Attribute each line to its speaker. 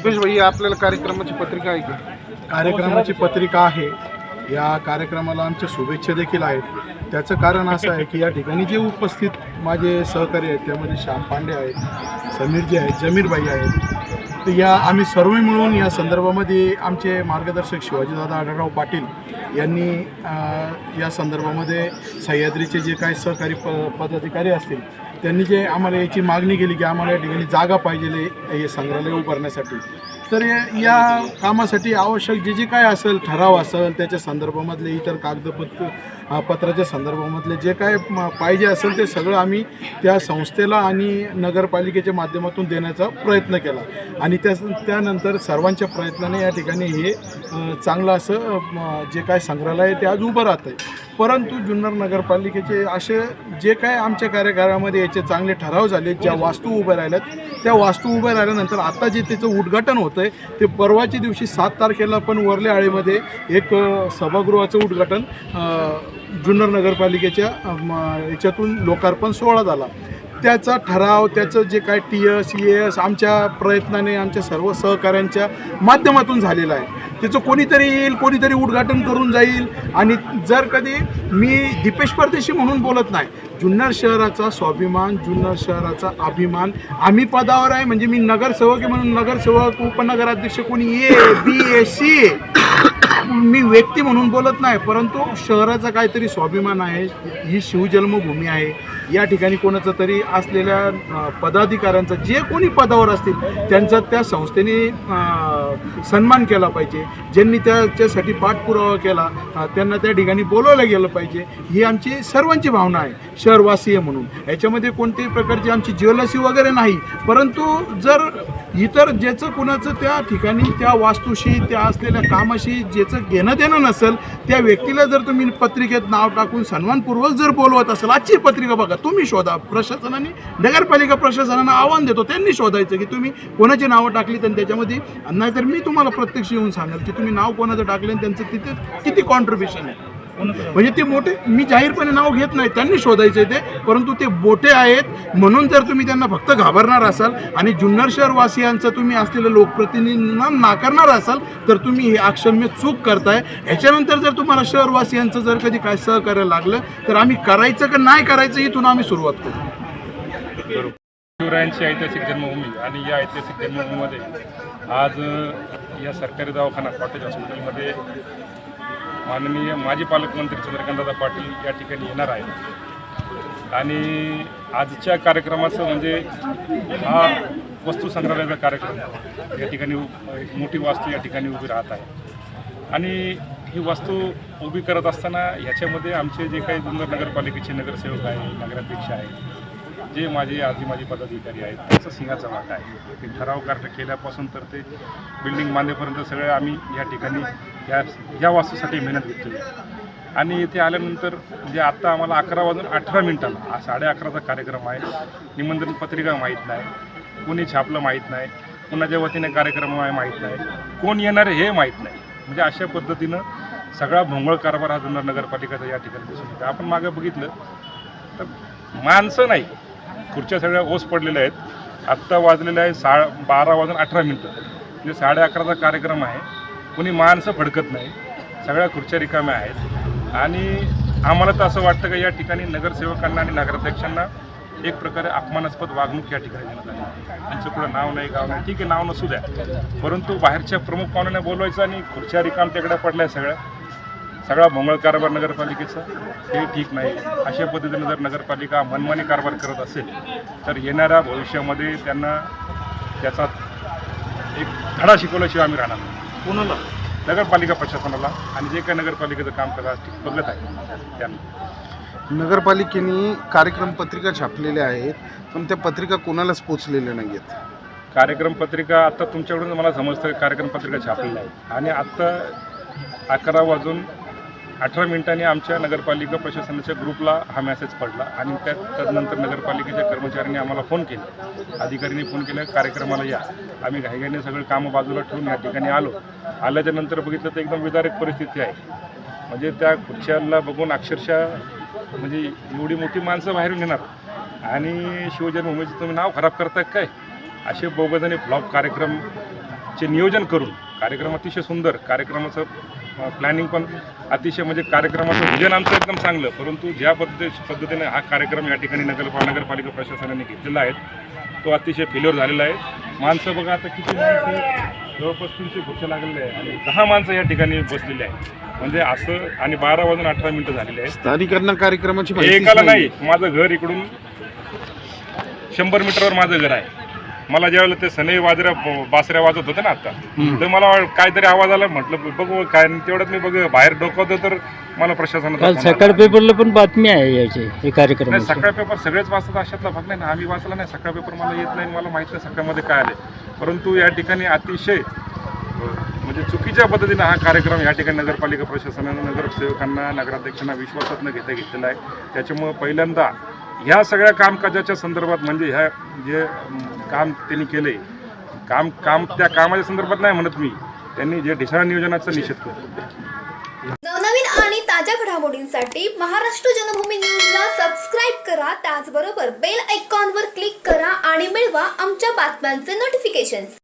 Speaker 1: दिपेश भाई आपल्याला कार्यक्रमाची पत्रिका आहे की?
Speaker 2: कार्यक्रमाची पत्रिका आहे. या कार्यक्रमाला आमच्या शुभेच्छा देखील आहेत. त्याचं कारण असं आहे की या ठिकाणी जे उपस्थित माझे सहकारी आहेत त्यामध्ये श्याम पांडे आहेत समीरजी आहेत जमीरबाई आहेत तर या आम्ही सर्व मिळून या संदर्भामध्ये आमचे मार्गदर्शक शिवाजीदादा आढळराव पाटील यांनी या संदर्भामध्ये सह्याद्रीचे जे काही सहकारी प पदाधिकारी असतील त्यांनी जे आम्हाला याची मागणी केली की आम्हाला या ठिकाणी जागा पाहिजे हे संग्रहालय उभारण्यासाठी. तर या- कामासाठी आवश्यक जे जे काय असेल ठराव असेल त्याच्या संदर्भामधले इतर कागदपत्र पत्राच्या संदर्भामधले जे काय पाहिजे असेल ते सगळं आम्ही त्या संस्थेला आणि नगरपालिकेच्या माध्यमातून देण्याचा प्रयत्न केला. आणि त्या त्यानंतर सर्वांच्या प्रयत्नाने या ठिकाणी हे चांगलं असं जे काय संग्रहालय ते आज उभं राहतं आहे परंतु जुन्नर नगरपालिकेचे असे जे काय आमच्या कार्यकाळामध्ये याचे चांगले ठराव झाले ज्या वास्तू उभ्या राहिल्यात त्या वास्तू उभ्या राहिल्यानंतर आता जे त्याचं उद्घाटन होतं आहे ते परवाच्या दिवशी सात तारखेला पण वरल्या आळीमध्ये एक सभागृहाचं उद्घाटन जुन्नर नगरपालिकेच्या याच्यातून लोकार्पण सोहळा झाला. त्याचा ठराव त्याचं जे काय टी एस ई एस आमच्या प्रयत्नाने आमच्या सर्व सहकाऱ्यांच्या माध्यमातून झालेलं आहे. त्याचं कोणीतरी येईल कोणीतरी उद्घाटन करून जाईल. आणि जर कधी मी दीपेश परदेशी म्हणून बोलत नाही जुन्नर शहराचा स्वाभिमान जुन्नर शहराचा अभिमान आम्ही पदावर आहे. म्हणजे मी नगरसेवक आहे म्हणून नगरसेवक उपनगराध्यक्ष कोणी ए बी ए सी मी व्यक्ती म्हणून बोलत नाही. परंतु शहराचा काहीतरी स्वाभिमान आहे. ही शिवजन्मभूमी आहे. या ठिकाणी कोणाचं तरी असलेल्या पदाधिकाऱ्यांचा जे कोणी पदावर असतील त्यांचा त्या संस्थेने सन्मान केला पाहिजे. ज्यांनी त्याच्यासाठी पाठपुरावा केला त्यांना त्या ठिकाणी बोलवलं गेलं पाहिजे. ही आमची सर्वांची भावना आहे शहरवासीय म्हणून. याच्यामध्ये कोणत्याही प्रकारची आमची ज्वेलसी वगैरे नाही. परंतु जर इतर ज्याचं कुणाचं त्या ठिकाणी त्या वास्तूशी त्या असलेल्या कामाशी ज्याचं घेणं देणं नसेल त्या व्यक्तीला जर तुम्ही पत्रिकेत नाव टाकून सन्मानपूर्वक जर बोलवत असेल आजची पत्रिका बघा तुम्ही शोधा. प्रशासनाने नगरपालिका प्रशासनानं आव्हान देतो. त्यांनी शोधायचं की तुम्ही कोणाची नावं टाकली तर त्याच्यामध्ये नाहीतर मी तुम्हाला प्रत्यक्ष येऊन सांगेल की तुम्ही नाव कोणाचं टाकलं आणि त्यांचं तिथे किती कॉन्ट्रीब्युशन आहे. म्हणजे ते मोठे मी जाहीरपणे नाव घेत नाही त्यांनी शोधायचे ते परंतु ते बोटे आहेत. म्हणून जर तुम्ही त्यांना फक्त घाबरणार असाल आणि जुन्नर शहरवासियांचं तुम्ही असलेलं लोकप्रतिनिधींना नाकारणार असाल तर तुम्ही हे अक्षम्य चूक करताय. ह्याच्यानंतर जर तुम्हाला शहरवासियांचं जर कधी काय सहकार्य लागलं तर आम्ही करायचं का नाही करायचं इथून आम्ही सुरुवात करू.
Speaker 3: शिवरायांची ऐतिहासिक जन्मभूमी आणि या ऐतिहासिक जन्मभूमीमध्ये आज या सरकारी दवाखाना कॉटेज हॉस्पिटलमध्ये माननीय माजी पालकमंत्री चंद्रकांतदादा पाटील या ठिकाणी येणार आहेत. आणि आजच्या कार्यक्रमाचं म्हणजे हा वस्तू संग्रहालयाचा कार्यक्रम या ठिकाणी उ- एक मोठी वास्तू या ठिकाणी उभी राहत आहे. आणि ही वास्तू उभी करत असताना ह्याच्यामध्ये आमचे जे काही जुन्नर नगरपालिकेचे नगरसेवक आहे नगराध्यक्ष आहे जे माझे आजी माझे पदाधिकारी आहेत त्यांचा सिंहाचा वाटा आहे. ते ठराव कार्य केल्यापासून तर ते बिल्डिंग बांधेपर्यंत सगळे आम्ही या ठिकाणी या या वास्तूसाठी मेहनत घेतली आणि इथे आल्यानंतर म्हणजे आत्ता आम्हाला अकरा वाजून अठरा मिनिटाला हा साडे अकराचा कार्यक्रम आहे. निमंत्रण पत्रिका माहीत नाही. कोणी छापलं माहीत नाही. कुणाच्या वतीने कार्यक्रम आहे माहीत नाही. कोण येणार आहे हे माहीत नाही. म्हणजे अशा पद्धतीनं सगळा भोंगळ कारभार हा जुन्नर नगरपालिकेचा या ठिकाणी दिसून येतो. आपण मागं बघितलं तर माणसं नाही. खुर्च्या सगळ्या ओस पडलेल्या आहेत. आत्ता वाजलेलं आहे सा बारा वाजून अठरा मिनटं. म्हणजे साडे अकराचा कार्यक्रम आहे. कोणी माणसं फडकत नाही. सगळ्या खुर्च्या रिकाम्या आहेत. आणि आम्हाला तर असं वाटतं का या ठिकाणी नगरसेवकांना आणि नगराध्यक्षांना एक प्रकारे अपमानास्पद वागणूक या ठिकाणी देण्यात आली. त्यांचं कुठं नाव नाही गाव नाही. ठीक आहे नाव नसू द्या. परंतु बाहेरच्या प्रमुख पाहुण्यांना बोलवायचं आणि खुर्च्या रिकाम तिकडे पडल्या सगळ्या. सगळा भोंगळ कारभार नगरपालिकेचा हे ठीक नाही. अशा पद्धतीने जर नगरपालिका मनमानी कारभार करत असेल तर येणाऱ्या भविष्यामध्ये त्यांना त्याचा एक धडा शिकवल्याशिवाय आम्ही राहणार नाही.
Speaker 1: कोणाला?
Speaker 3: नगरपालिका प्रशासनाला आणि जे काही नगरपालिकेचं काम करत बघत आहे त्यांना.
Speaker 1: नगरपालिकेने कार्यक्रम पत्रिका छापलेल्या आहेत पण त्या पत्रिका कोणालाच पोचलेल्या नाही आहेत.
Speaker 3: कार्यक्रम पत्रिका आत्ता तुमच्याकडून मला समजतं कार्यक्रम पत्रिका छापलेल्या आहेत. आणि आत्ता अकरा वाजून अठरा मिनिटांनी आमच्या नगरपालिका प्रशासनाच्या ग्रुपला हा मेसेज पडला आणि त्या तदनंतर नगरपालिकेच्या कर्मचाऱ्यांनी आम्हाला फोन केला. अधिकाऱ्यांनी फोन केला कार्यक्रमाला या. आम्ही घाईघाईने सगळं कामं बाजूला ठेवून या ठिकाणी आलो. आल्याच्यानंतर बघितलं तर एकदम विदारक परिस्थिती आहे. म्हणजे त्या खुर्च्याला बघून अक्षरशः म्हणजे एवढी मोठी माणसं बाहेरून येणार. आणि शिवजन्मभूमीचं तुम्ही नाव खराब करताय काय? असे बोगदाने ब्लॉग कार्यक्रमचे नियोजन करून कार्यक्रम अतिशय सुंदर कार्यक्रमाचं प्लॅनिंग पण अतिशय म्हणजे कार्यक्रमाचं विजन आमचं एकदम चांगलं. परंतु ज्या पद्धती पद्धतीने हा कार्यक्रम या ठिकाणी नगर नगरपालिका प्रशासनाने घेतलेला आहे तो अतिशय फेल्युअर झालेला आहे. माणसं बघा आता किती माणसं जवळपास तीनशे खुर्च्या लागलेल्या आहे आणि दहा माणसं या ठिकाणी बसलेली आहे म्हणजे असं आणि बारा वाजून अठरा मिनिटं झालेली आहेत.
Speaker 1: स्थानिकांना कार्यक्रमाची
Speaker 3: एकाला नाही माझं घर इकडून शंभर मीटरवर माझं घर आहे. मला ज्यावेळेला ते सनई वाजऱ्या बासऱ्या वाजत होते ना आता तर मला काहीतरी आवाज आला म्हटलं बघू काय तेवढ्यात मी बघ बाहेर डोकवतो तर मला प्रशासनाचा
Speaker 4: काल सकाळ. पेपरला पण बातमी आहे याची हे
Speaker 3: नाही
Speaker 4: कार्यक्रमाची
Speaker 3: सकाळ पेपर सगळेच वाचतात अशातला भाग नाही ना आम्ही वाचला नाही सकाळ पेपर मला येत नाही मला माहीत नाही सकाळमध्ये काय आले परंतु या ठिकाणी अतिशय म्हणजे चुकीच्या पद्धतीने हा कार्यक्रम या ठिकाणी नगरपालिका प्रशासनानं नगरसेवकांना नगराध्यक्षांना विश्वासात न घेता घेतलेला आहे. त्याच्यामुळं पहिल्यांदा ह्या सगळ्या कामकाजाच्या संदर्भात म्हणजे ह्या जे काम त्यांनी केले काम काम त्या कामाच्या संदर्भात नाही म्हणत मी. त्यांनी जे ढिसाळ नियोजनाचा निषेध करतो
Speaker 5: नवनवीन आणि ताज्या घडामोडींसाठी महाराष्ट्र जनभूमी न्यूजला सबस्क्राईब करा. त्याचबरोबर बेल आयकॉनवर क्लिक करा आणि मिळवा आमच्या बातम्यांचे नोटिफिकेशन्स